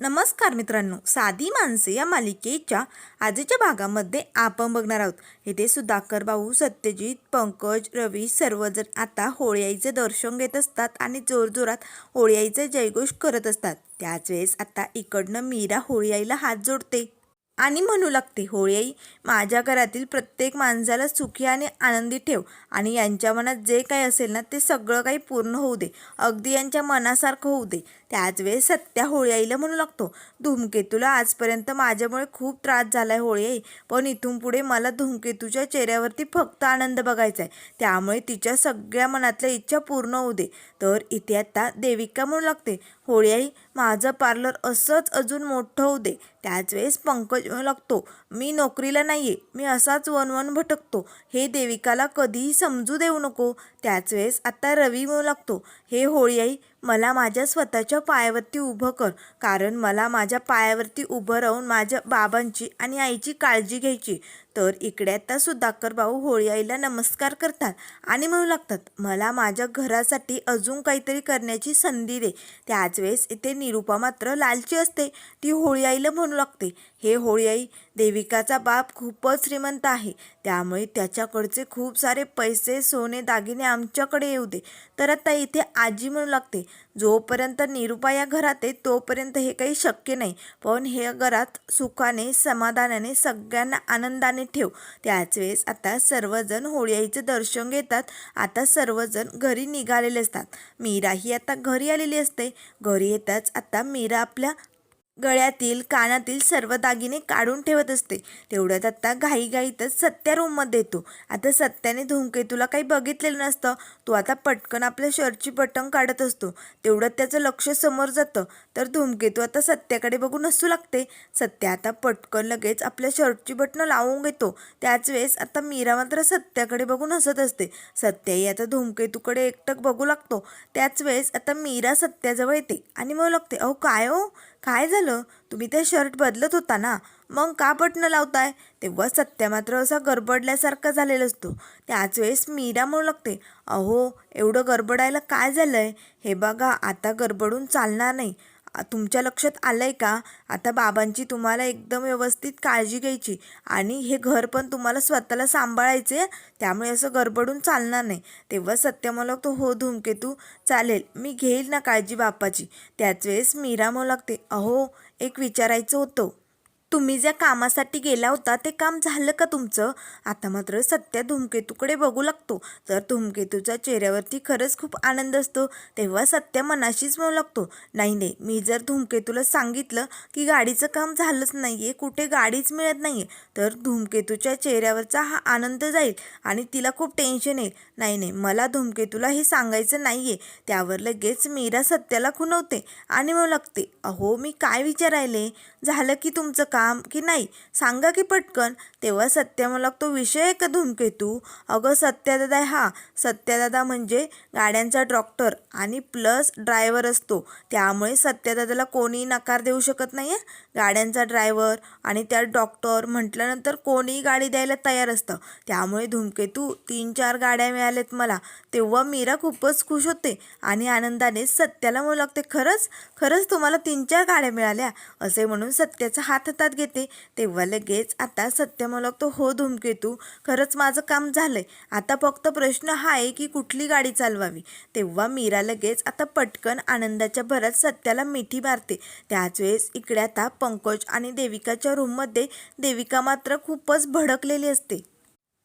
नमस्कार मित्रांनो साधी माणसे या मालिकेच्या आजच्या भागामध्ये आपण बघणार आहोत. इथे सुधाकर भाऊ सत्यजित पंकज रवी सर्वजण आता होळीआईचं दर्शन घेत असतात आणि जोरजोरात होळ्याईचा जयघोष करत असतात. त्याच वेळेस आता इकडनं मीरा होळीआईला हात जोडते. आणि म्हणू लागते होळीआई माझ्या घरातील प्रत्येक माणसाला सुखी आणि आनंदी ठेव आणि यांच्या मनात जे काही असेल ना ते सगळं काही पूर्ण होऊ दे. अगदी यांच्या मनासारखं होऊ दे. त्याच वेळेस सत्या होळीआईला म्हणू लागतो धूमकेतूला आजपर्यंत माझ्यामुळे खूप त्रास झाला आहे होळी आई पण इथून पुढे मला धूमकेतूच्या चेहऱ्यावरती फक्त आनंद बघायचा आहे त्यामुळे तिच्या सगळ्या मनातल्या इच्छा पूर्ण होऊ दे. तर इथे आता देविका म्हणू लागते होळी आई माझं पार्लर असंच अजून मोठं होऊ दे. त्याच वेळेस पंकज लागतो. मी नोकरीला नाही आहे मी असाच वन वन भटकतो. हे देविकाला कधीही समजू देऊ नको. त्याच वेळेस आता रवी म्हणू लागतो. हे होळीआई मला माझ्या स्वतःच्या पायावरती उभं कर. कारण मला माझ्या पायावरती उभं राहून माझ्या बाबांची आणि आईची काळजी घ्यायची. तर इकडे आता सुधाकर भाऊ होळी आईला नमस्कार करतात आणि म्हणू लागतात मला माझ्या घरासाठी अजून काहीतरी करण्याची संधी दे. त्याच वेळेस इथे निरूपा मात्र लालची असते. ती होळी आईला म्हणू लागते. हे होळी आई देविकाचा बाप खूपच श्रीमंत आहे. त्यामुळे त्याच्याकडचे खूप सारे पैसे सोने दागिने आमच्याकडे येऊ दे. तर आता इथे आजी म्हणू लागते जोपर्यंत निरुपा या घरात आहे तोपर्यंत हे काही शक्य नाही. पण हे घरात सुखाने समाधानाने सगळ्यांना आनंदाने ठेव. त्याच वेळेस आता सर्वजण होळीआईचं दर्शन घेतात. आता सर्वजण घरी निघालेले असतात. मीरा ही आता घरी आलेली असते. घरी येताच आता मीरा आपल्या गळ्यातील कानातील सर्व दागिने काढून ठेवत असते. तेवढ्यात आता घाईघाईतच सत्या रूममध्ये येतो. आता सत्याने धूमकेतूला काही बघितलेलं नसतं. तो आता पटकन आपल्या शर्टची बटन काढत असतो. तेवढ्यात त्याचं लक्ष समोर जातं. तर धूमकेतू आता सत्याकडे बघून हसू लागते. सत्या आता पटकन लगेच आपल्या शर्टची बटणं लावून घेतो. त्याच वेळेस आता मीरा मात्र सत्याकडे बघून हसत असते. सत्याही आता धूमकेतूकडे एकटक बघू लागतो. त्याच वेळेस आता मीरा सत्याजवळ येते आणि म्हणू लागते अहो काय हो? काय झालं? तुम्ही ते शर्ट बदलत होता ना? मग का बटणं लावताय? तेव्हा सत्या मात्र असा गडबडल्यासारखा झालेला असतो. त्याच वेळेस मीरा म्हणू लागते अहो एवढं गडबडायला काय झालंय? हे बघा आता गडबडून चालणार नाही. तुमच्या लक्षात आलं आहे का? आता बाबांची तुम्हाला एकदम व्यवस्थित काळजी घ्यायची आणि हे घर पण तुम्हाला स्वतःला सांभाळायचे त्यामुळे असं गडबडून चालणार नाही. तेव्हा सत्य मला तो हो धूमकेतू चालेल मी घेईल ना काळजी बापाची त्याच वेळेस मीरा म्हणू लागते अहो एक विचारायचं होतं. तुम्ही ज्या कामासाठी गेला होता ते काम झालं का तुमचं? आता मात्र सत्या धूमकेतूकडे बघू लागतो. तर धूमकेतूच्या चेहऱ्यावरती खरंच खूप आनंद असतो तेव्हा सत्या मनाशीच म्हणू लागतो नाही नाही मी जर धूमकेतूला सांगितलं की गाडीचं काम झालंच नाही आहे कुठे गाडीच मिळत नाही आहे तर धूमकेतूच्या चेहऱ्यावरचा हा आनंद जाईल आणि तिला खूप टेन्शन येईल. नाही नाही मला धूमकेतूला हे सांगायचं नाही आहे त्यावर लगेच मीरा सत्याला खुणवते आणि म्हणू लागते अहो मी काय विचारायले? झालं की तुमचं काम की नाही सांगा की पटकन. तेव्हा सत्या मला तो विषय आहे का धूमकेतू. अगं सत्यादादा हा सत्यादादा म्हणजे गाड्यांचा डॉक्टर आणि प्लस ड्रायव्हर असतो. त्यामुळे सत्यादादाला कोणीही नकार देऊ शकत नाही आहे गाड्यांचा ड्रायव्हर आणि त्या डॉक्टर म्हटल्यानंतर कोणीही गाडी द्यायला तयार असतं. त्यामुळे धूमकेतू तीन चार गाड्या मिळाल्यात मला. तेव्हा मीरा खूपच खुश होते आणि आनंदाने सत्याला म्हणू लागते खरंच खरंच तुम्हाला तीन चार गाड्या मिळाल्या. असे म्हणून सत्याचा हात हातात घेते. तेव्हा लगेच आता सत्य म्हणू तो हो धूमकेतू खरंच माझं काम झालंय. आता फक्त प्रश्न हा आहे की कुठली गाडी चालवावी? तेव्हा मीरा लगेच आता पटकन आनंदाच्या भरात सत्याला मिठी मारते. त्याच वेळेस इकडे आता पंकज आणि देविकाच्या रूममध्ये देविका मात्र खूपच भडकलेली असते.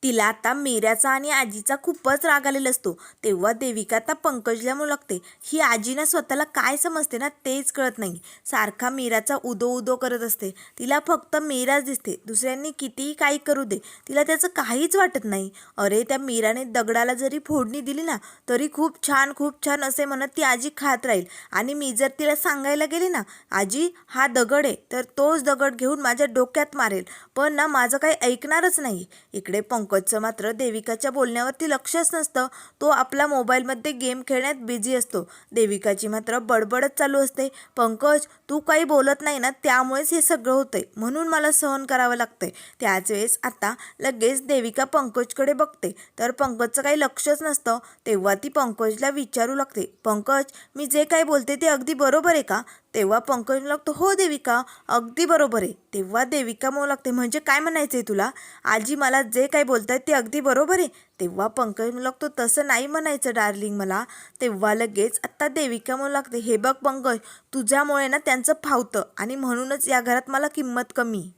तिला आता मीऱ्याचा आणि आजीचा खूपच राग आलेला असतो. तेव्हा देविका आता पंकजला म्हणू लागते ही आजीनं स्वतःला काय समजते ना तेच कळत नाही. सारखा मीराचा उदो उदो करत असते. तिला फक्त मीराच दिसते. दुसऱ्यांनी कितीही काही करू दे तिला त्याचं काहीच वाटत नाही. अरे त्या मीराने दगडाला जरी फोडणी दिली ना तरी खूप छान खूप छान असे म्हणत ती आजी खात राहील. आणि मी जर तिला सांगायला गेली ना आजी हा दगड आहे तर तोच दगड घेऊन माझ्या डोक्यात मारेल. पण ना माझं काही ऐकणारच नाही. इकडे पंकजचं मात्र देविकाच्या बोलण्यावरती लक्षच नसतं. तो आपला मोबाईलमध्ये गेम खेळण्यात बिझी असतो. देविकाची मात्र बडबडच चालू असते. पंकज तू काही बोलत नाही ना त्यामुळेच हे सगळं होतंय. म्हणून मला सहन करावं लागतंय. त्याच वेळेस आता लगेच देविका पंकजकडे बघते. तर पंकजचं काही लक्षच नसतं. तेव्हा ती पंकजला विचारू लागते. पंकज मी जे काही बोलते ते अगदी बरोबर आहे का? तेव्हा पंकज म्हणू लागतो हो देविका अगदी बरोबर आहे. तेव्हा देविका म्हणू लागते म्हणजे काय म्हणायचं आहे तुला? आजी मला जे काही बोलतायत ते अगदी बरोबर आहे. तेव्हा पंकज म्हणू लागतो तसं नाही म्हणायचं डार्लिंग मला. तेव्हा लगेच आत्ता देविका म्हणू लागते हे बघ पंकज तुझ्यामुळे ना त्यांचं फावतं आणि म्हणूनच या घरात मला किंमत कमी.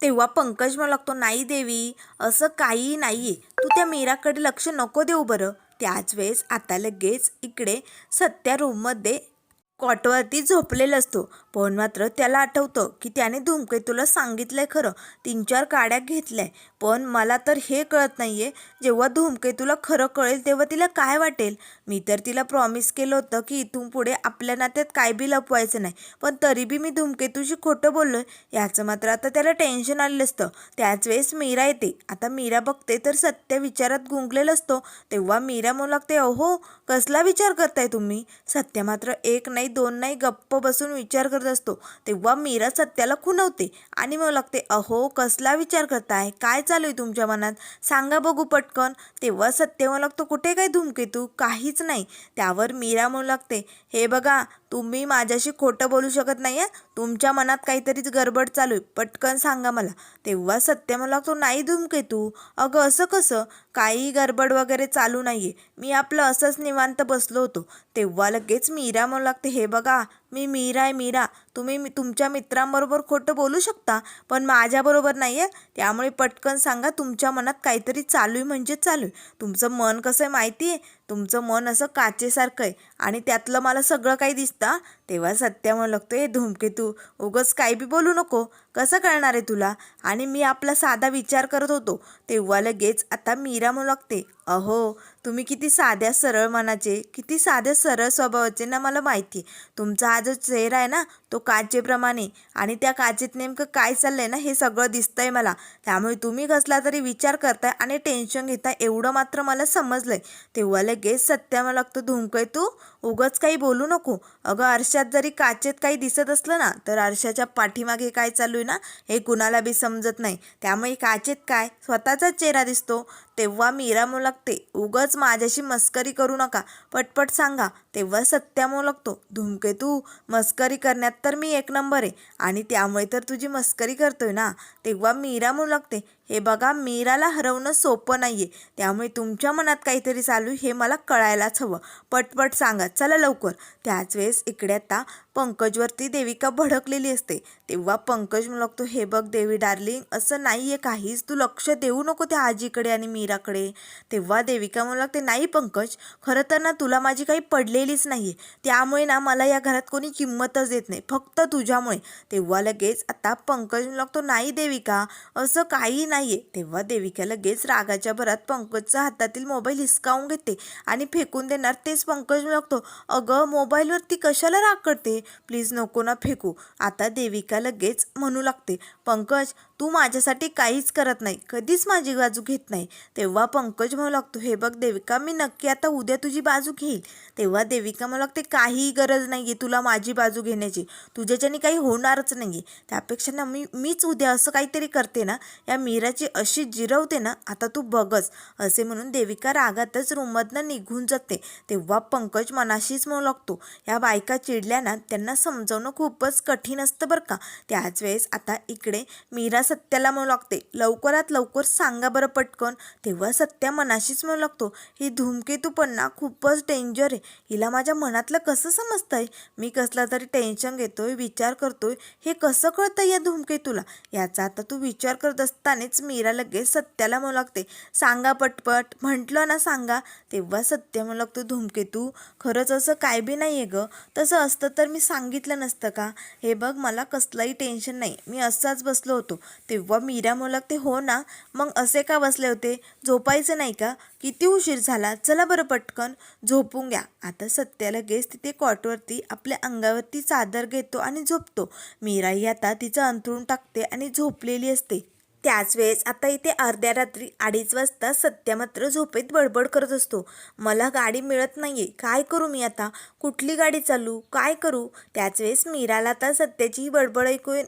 तेव्हा पंकज म्हणू लागतो नाही देवी असं काही नाही आहे तू त्या मीराकडे लक्ष नको देऊ बरं. त्याच वेळेस आता लगेच इकडे सत्या रूममध्ये कॉटवरती झोपलेला असतो. पण मात्र त्याला आठवतं की त्याने धूमकेतूला सांगितलंय खरं. तीन चार काड्या घेतल्याय. पण मला तर हे कळत नाहीये. जेव्हा धूमकेतूला खरं कळेल तेव्हा तिला काय वाटेल? मी तर तिला प्रॉमिस केलं होतं की इथून पुढे आपल्या नात्यात काय बी लपवायचं नाही. पण तरी बी मी धूमकेतूशी खोटं बोललोय. याचं मात्र आता त्याला टेन्शन आलेलं असतं. त्याच वेळेस मीरा येते. आता मीरा बघते तर सत्य विचारात गुंगलेला असतो. तेव्हा मीरा म्हणू लागते अहो कसला विचार करताय तुम्ही? सत्य मात्र एक नाही दोन नाही गप्प बसून विचार करत असतो. तेव्हा मीरा सत्याला खुणवते आणि म्हणू लागते अहो कसला विचार करताय? काय चालू आहे तुमच्या मनात? सांगा बघू पटकन. तेव्हा सत्य म्हणू लागतो कुठे काय धूमकेतू? काहीच नाही. त्यावर मीरा म्हणू लागते हे बघा तुम्ही माझ्याशी खोटं बोलू शकत नाही आहे तुमच्या मनात काहीतरीच गडबड चालू आहे. पटकन सांगा मला. तेव्हा सत्य मला लागतो नाही धुमकेतू अगं असं कसं? काही गडबड वगैरे चालू नाही आहे मी आपलं असंच निवांत बसलो होतो. तेव्हा लगेच मीरा म्हणू लागते हे बघा मी मीरा आहे मीरा. तुम्ही मी तुमच्या मित्रांबरोबर खोटं बोलू शकता पण माझ्याबरोबर नाही आहे त्यामुळे पटकन सांगा तुमच्या मनात काहीतरी चालू आहे म्हणजे चालू आहे. तुमचं मन कसं आहे माहिती आहे तुमचं मन असं काचेसारखं आहे. आणि त्यातलं मला सगळं काही दिसतं तेव्हा सत्या म्हणू लागतो हे धूमकेतू उगच काही बी बोलू नको. कसं कळणार आहे तुला? आणि मी आपला साधा विचार करत होतो. तेव्हा लगेच आता मीरा म्हणू लागते अहो तुम्ही किती साध्या सरळ मनाचे किती साध्या सरळ स्वभावाचे ना मला माहिती. आहे तुमचा हा जो चेहरा आहे ना तो काचेप्रमाणे आणि त्या काचेत नेमकं काय चाललंय ना हे सगळं दिसतंय मला. त्यामुळे तुम्ही कसला तरी विचार करताय आणि टेन्शन घेताय एवढं मात्र मला समजलंय. तेव्हा लगेच सत्या मला लागतो धुमकय तू? उगच काही बोलू नको. अगं आरशात जरी काचेत काही दिसत असलं ना तर आरशाच्या पाठीमागे काय चालू आहे ना हे कुणाला बी समजत नाही. त्यामुळे काचेत काय? स्वतःचाच चेहरा दिसतो. तेव्हा मीरा म्हणू लागते उगच माझ्याशी मस्करी करू नका. पटपट सांगा. तेव्हा सत्या लागतो धूमकेतू मस्करी करण्यात तर मी एक नंबर आहे. आणि त्यामुळे तर तुझी मस्करी करतोय ना? तेव्हा मीरा म्हणू लागते हे बघा मीराला हरवणं सोपं नाही आहे त्यामुळे तुमच्या मनात काहीतरी चालू आहे हे मला कळायलाच हवं. पटपट सांगा. चला लवकर. त्याच वेळेस इकडे आता पंकजवरती देविका भडकलेली असते. तेव्हा पंकज म्हणू लागतो हे बघ देवी डार्लिंग असं नाही आहे काहीच तू लक्ष देऊ नको त्या आजीकडे आणि मीराकडे. तेव्हा देविका म्हणू लागते नाही पंकज खरं तर ना तुला माझी काही पडलेलीच नाही आहे त्यामुळे ना मला या घरात कोणी किंमतच देत नाही फक्त तुझ्यामुळे. तेव्हा लगेच आता पंकज म्हणू लागतो नाही देविका असं काही नाही आहे तेव्हा देविका लगेच रागाच्या भरात पंकजचा हातातील मोबाईल हिसकावून घेते आणि फेकून देणार तेच पंकज म्हणू लागतो अगं मोबाईलवरती कशाला राग करते? प्लीज नको ना फेकू. आता देविका लगेच म्हणू लागते पंकज तू माझ्यासाठी काहीच करत नाही कधीच माझी बाजू घेत नाही. तेव्हा पंकज म्हणू लागतो हे बघ देविका मी नक्की आता उद्या तुझी बाजू घेईल. तेव्हा देविका म्हणू लागते काही गरज नाही आहे तुला माझी बाजू घेण्याची तुझ्याच्याने काही होणारच नाही आहे त्यापेक्षा ना मी मीच उद्या असं काहीतरी करते ना या मीराची अशी जिरवते ना आता तू बघच. असे म्हणून देविका रागातच रूममधनं निघून जाते. तेव्हा पंकज मनाशीच म्हणू लागतो या बायका चिडल्या ना त्यांना समजवणं खूपच कठीण असतं बरं का. त्याच वेळेस आता इकडे मीरा सत्याला म्हणू लागते लवकरात लवकर सांगा बरं पटकन. तेव्हा सत्या मनाशीच म्हणू लागतो ही धूमकेतू पण ना खूपच डेंजर आहे. हिला माझ्या मनातलं कसं समजतंय? मी कसला तरी टेन्शन घेतोय विचार करतोय. हे कसं कळतं या धूमकेतूला? याचा आता तू विचार करत असतानाच मीरा लगेच सत्याला म्हणू लागते सांगा पटपट. म्हटलं ना सांगा. तेव्हा सत्य म्हणू लागतो धूमकेतू खरंच असं काय बी नाही आहे गं. तसं असतं तर मी सांगितलं नसतं का? हे बघ मला कसलंही टेन्शन नाही. मी असाच बसलो होतो. तेव्हा मीरा म्हणू ते हो ना? मग असे का बसले होते? झोपायचं नाही का? किती उशीर झाला? चला बरं पटकन. झोपून घ्या. आता सत्या लगेच तिथे कॉटवरती आपल्या अंगावरती चादर घेतो आणि झोपतो. मीराही आता तिचं अंथरून टाकते आणि झोपलेली असते. त्याच वेळेस आता इथे अर्ध्या रात्री अडीच वाजता सत्या मात्र झोपेत बडबड करत असतो. मला गाडी मिळत नाही आहे काय करू मी आता? कुठली गाडी चालू काय करू? त्याच वेळेस मीराला आता सत्याचीही बडबड ऐकून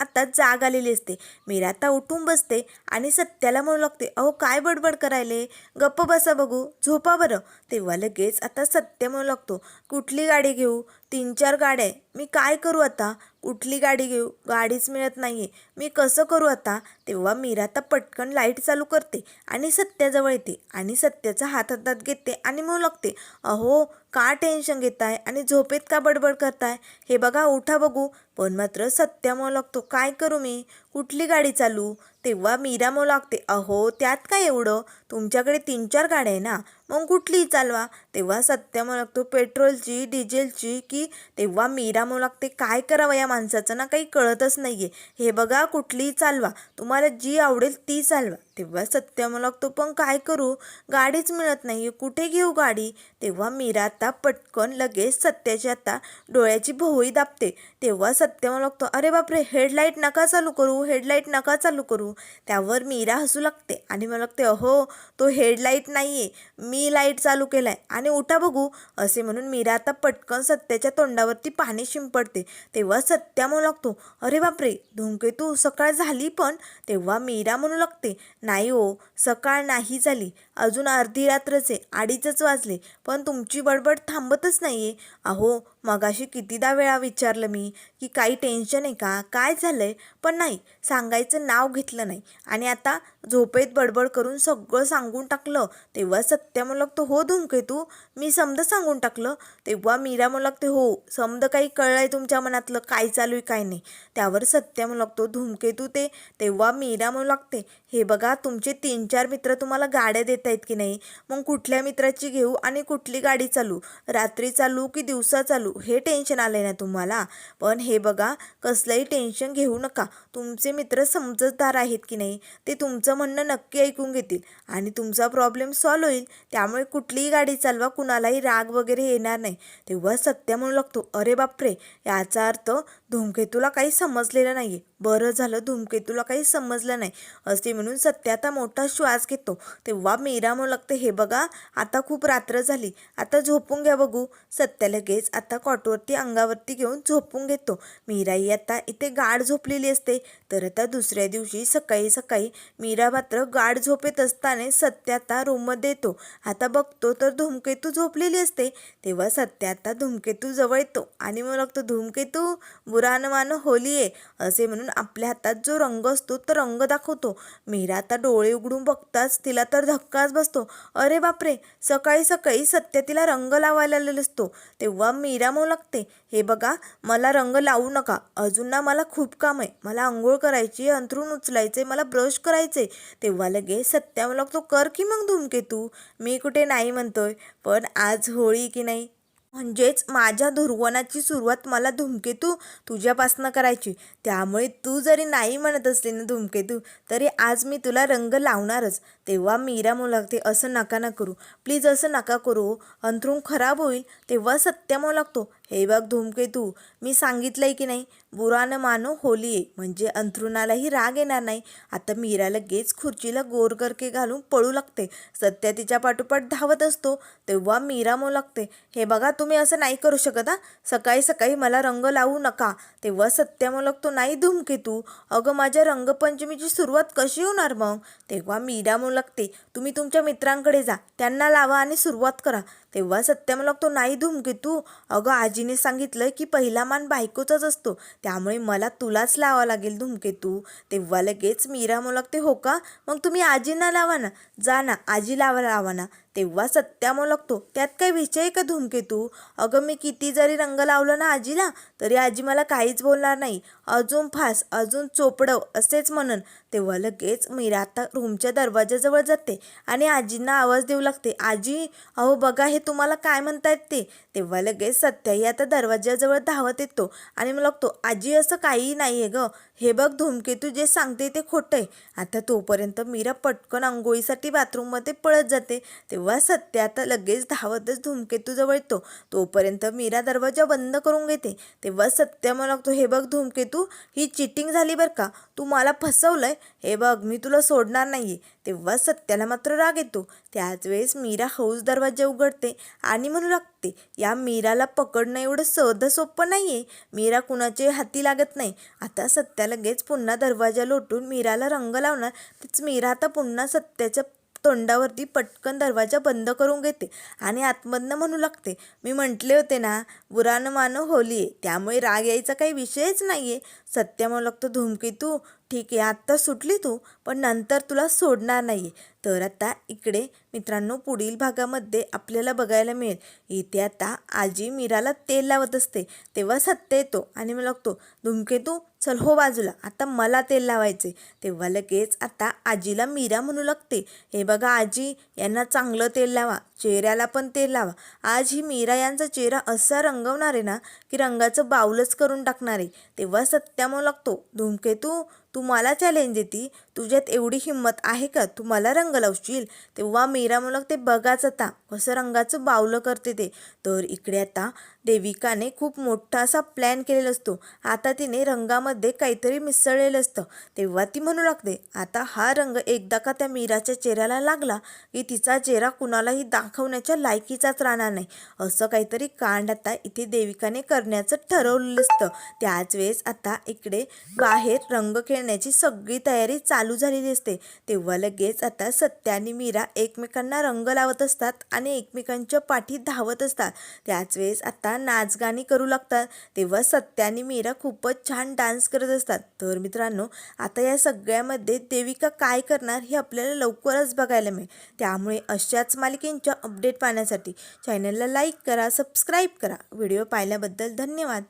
आता जाग आलेली असते. मीरा आता उठून बसते आणि सत्याला म्हणू लागते अहो काय बडबड करायले? गप्प बसा बघू. झोपा बरं. तेव्हा लगेच आता सत्य म्हणू लागतो कुठली गाडी घेऊ? तीन चार गाड्या आहे. मी काय करू आता? कुठली गाडी घेऊ? गाडीच मिळत नाही आहे मी कसं करू आता? तेव्हा मीरा आता पटकन लाइट चालू करते आणि सत्याजवळ येते आणि सत्याचा हात हातात घेते आणि म्हणू लागते. अहो का टेन्शन घेताय? आणि झोपेत का बडबड करताय? हे बघा उठा बघू. पण मात्र सत्या म्हणू लागतो. काय करू मी? कुठली गाडी चालू? तेव्हा मीरा म्हणू लागते. अहो त्यात काय एवढं? तुमच्याकडे तीन चार गाड्या आहे ना? मग कुठलीही चालवा. तेव्हा सत्य म्हणू लागतो पेट्रोलची डिझेलची की तेव्हा मीरा म्हणू लागते काय करावं या माणसाचं ना काही कळतच नाही आहे हे बघा कुठलीही चालवा. तुम्हाला जी आवडेल ती चालवा. तेव्हा सत्य म्हणू लागतो पण काय करू? गाडीच मिळत नाही आहे कुठे घेऊ गाडी? तेव्हा मीरा आता पटकन लगेच सत्याची आता डोळ्याची भोवळी दाबते. तेव्हा सत्य म्हणू लागतो अरे बापरे! हेडलाईट नका चालू करू. हेडलाईट नका चालू करू. त्यावर मीरा हसू लागते आणि मला लागते अहो तो हेडलाईट नाही आहे मी मी लाइट चालू केलाय. आणि उठा बघू असे म्हणून मीरा आता पटकन सत्याच्या तोंडावरती पाणी शिंपडते. तेव्हा सत्या म्हणू लागतो अरे बापरे धुमकेतू सकाळ झाली पण? तेव्हा मीरा म्हणू लागते नाही हो सकाळ नाही झाली. अजून अर्धी रात्रच आहे अडीचच वाजले. पण तुमची बडबड थांबतच नाही आहे अहो मगाशी कितीदा वेळा विचारलं मी की काही टेन्शन आहे का? काय झालं आहे पण नाही सांगायचं नाव घेतलं नाही. आणि आता झोपेत बडबड करून सगळं सांगून टाकलं. तेव्हा सत्या म्हणू लागतो हो धुमकेतू मी समद सांगून टाकलं. तेव्हा मीरा म्हणू हो. समद काही कळलं आहे तुमच्या मनातलं काय चालू आहे काय नाही. त्यावर सत्या म्हणू लागतो धूमकेतू ते तेव्हा मीरा म्हणू लागते हे बघा तुमचे तीन चार मित्र तुम्हाला गाड्या देत आहेत की नाही? मग कुठल्या मित्राची घेऊ आणि कुठली गाडी चालू? रात्री चालू की दिवसा चालू? हे टेन्शन आलं ना तुम्हाला? पण हे बघा कसलंही टेन्शन घेऊ नका. तुमचे मित्र समजतदार आहेत की नाही ते तुमचं म्हणणं नक्की ऐकून घेतील आणि तुमचा प्रॉब्लेम सॉल्व होईल. त्यामुळे कुठलीही गाडी चालवा कुणालाही राग वगैरे येणार नाही. तेव्हा सत्य म्हणू लागतो. अरे बापरे! याचा अर्थ धूमकेतूला काही समजलेलं नाही आहे बरं झालं धूमकेतूला काही समजलं नाही. असे म्हणून सत्य आता मोठा श्वास घेतो. तेव्हा मीरा म्हणू लागते हे बघा आता खूप रात्र झाली. आता झोपून घ्या बघू. सत्या लगेच आता कॉटवरती अंगावरती घेऊन झोपून घेतो. मीराही आता इथे गाढ झोपलेली असते. तर आता दुसऱ्या दिवशी सकाळी सकाळी मीरा मात्र गाढ झोपेत असताना सत्य आता रूममध्ये येतो. आता बघतो तर धूमकेतू झोपलेली असते. तेव्हा सत्य आता धूमकेतू जवळ येतो. आणि मग लागतो धूमकेतू बुरान होली आहे. असे म्हणून आपल्या हातात जो रंग असतो तो रंग दाखवतो. मीरा आता डोळे उघडून बघताच तिला तर धक्काच बसतो. अरे बापरे! सकाळी सकाळी सत्य तिला रंग लावायला असतो. तेव्हा मीरा म्हणू लागते हे बघा मला रंग लावू नका. अजून ना मला खूप काम आहे. मला आंघोळ करायची अंथरून उचलायचे मला ब्रश करायचे तेव्हा लगेच सत्या मला लागतो कर की मग धूमकेतू. मी कुठे नाही म्हणतोय पण आज होळी की नाही? म्हणजेच माझ्या धुरवनाची सुरुवात मला धूमकेतू तुझ्यापासनं करायची. त्यामुळे तू जरी नाही म्हणत असली ना धूमकेतू तरी आज मी तुला रंग लावणारच. तेव्हा मीरा म्हणू लागते असं नका ना करू. प्लीज असं नका करू हो. अंथरूण खराब होईल तेव्हा सत्य म्हणू लागतो हे बघ धूमकेतू मी सांगितलंय की नाही? बुरानं मानो होली आहे. म्हणजे अंथरुणालाही राग येणार नाही. आता मीरा लगेच खुर्चीला गोरगरके घालून पळू लागते. सत्या तिच्या पाठोपाठ धावत असतो तेव्हा मीरा मो लागते. हे बघा तुम्ही असं नाही करू शकत हा? सकाळी सकाळी मला रंग लावू नका. तेव्हा सत्या म्हणू लागतो नाही धूमकेतू अगं माझ्या रंगपंचमीची सुरुवात कशी होणार मग? तेव्हा मीरा मो लागते तुम्ही तुमच्या मित्रांकडे जा. त्यांना लावा आणि सुरुवात करा. तेव्हा सत्या म्हणू नाही धूमकेतू अगं आजीने सांगितलं की पहिला मान बायकोचाच असतो. त्यामुळे मला तुलाच लावा लागेल धूमकेतू तेव्हा लगेच मीरा म्हणू लागते हो का? मग तुम्ही आजींना लावा ना. जा ना आजी लावा लावा ना. तेव्हा सत्यामो लागतो त्यात काही विषय आहे का धूमकेतू अगं मी किती जरी रंग लावलं ना आजीला तरी आजी मला काहीच बोलणार नाही. अजून फास अजून चोपडव असेच म्हणन. तेव्हा लगेच मीरा आता रूमच्या दरवाजाजवळ जाते आणि आजींना आवाज देऊ लागते आजी अहो बघा हे तुम्हाला काय म्हणतायत ते? तेव्हा लगेच सत्याही आता दरवाजाजवळ धावत येतो आणि मग लागतो आजी असं काहीही नाही आहे ग. हे बघ धूमकेतू जे सांगते ते खोटं आहे. आता तोपर्यंत मीरा पटकन आंघोळीसाठी बाथरूममध्ये पळत जाते. तेव्हा सत्य आता लगेच धावतच धूमकेतूजवळ येतो. तोपर्यंत मीरा दरवाजा बंद करून घेते. तेव्हा सत्य मला लागतो हे बघ धूमकेतू तू ही चिटिंग झाली बरं का? तू मला फसवलंय. हे बघ मी तुला सोडणार नाहीये. तेव्हा सत्याला मात्र राग येतो. त्याच वेळेस मीरा हौस दरवाजा उघडते आणि म्हणू लागते या मीराला पकडणं एवढं सहज सोपं नाही आहे मीरा कुणाचे हाती लागत नाही. आता सत्या लगेच पुन्हा दरवाजा लोटून मीराला रंग लावणार. तीच मीरा आता पुन्हा सत्याच्या तोंडावरती पटकन दरवाजा बंद करून घेते आणि आतमधनं म्हणू लागते मी म्हटले होते ना बुरा मानो होली आहे त्यामुळे राग यायचा काही विषयच नाही आहे सत्य म्हणू लागतो धूमकेतू ठीक आहे आत्ता सुटली तू पण नंतर तुला सोडणार नाही आहे तर आता इकडे मित्रांनो पुढील भागामध्ये आपल्याला बघायला मिळेल. इथे आता आजी मीराला तेल लावत असते. तेव्हा सत्य येतो आणि मला लागतो धुमकेतू चल हो बाजूला. आता मला तेल लावायचे तेव्हा लगेच आता आजीला मीरा म्हणू लागते हे बघा आजी यांना चांगलं तेल लावा. चेहऱ्याला पण तेल लावा. आज ही मीरा यांचा चेहरा असा रंगवणार आहे ना की रंगाचं बाऊलच करून टाकणार आहे. तेव्हा सत्या म्हणू लागतो. धूमकेतू तू मला चॅलेंज देती. तुझ्यात एवढी हिंमत आहे का? तू मला रंग लावशील? तेव्हा मीरा मुलग ते बघाच आता. कसं रंगाचं बावलं करते ते. तर इकडे आता देविकाने खूप मोठा असा प्लॅन केलेला असतो. आता तिने रंगामध्ये काहीतरी मिसळलेलं असतं. तेव्हा ती म्हणू लागते आता हा रंग एकदा का त्या मीराच्या चेहऱ्याला लागला की तिचा चेहरा कुणालाही दाखवण्याच्या लायकीचाच राहणार नाही. असं काहीतरी कांड आता इथे देविकाने करण्याचं ठरवलेलं असतं. त्याच वेळेस आता इकडे बाहेर रंग खेळण्याची सगळी तयारी चालू झालेली असते. तेव्हा लगेच आता सत्या आणि मीरा एकमेकांना रंग लावत असतात आणि एकमेकांच्या पाठीत धावत असतात. त्याच वेळेस आता नाचगाणी करू लागतात. तेव्हा सत्या आणि मीरा खूपच छान डान्स करत असतात. तर मित्रांनो आता या सगळ्यामध्ये देविका काय करणार हे आपल्याला लवकरच बघायला मिळेल. त्यामुळे अशाच मालिकेंच्या अपडेट पाहण्यासाठी चॅनलला लाईक करा सबस्क्राईब करा. व्हिडिओ पाहिल्याबद्दल धन्यवाद.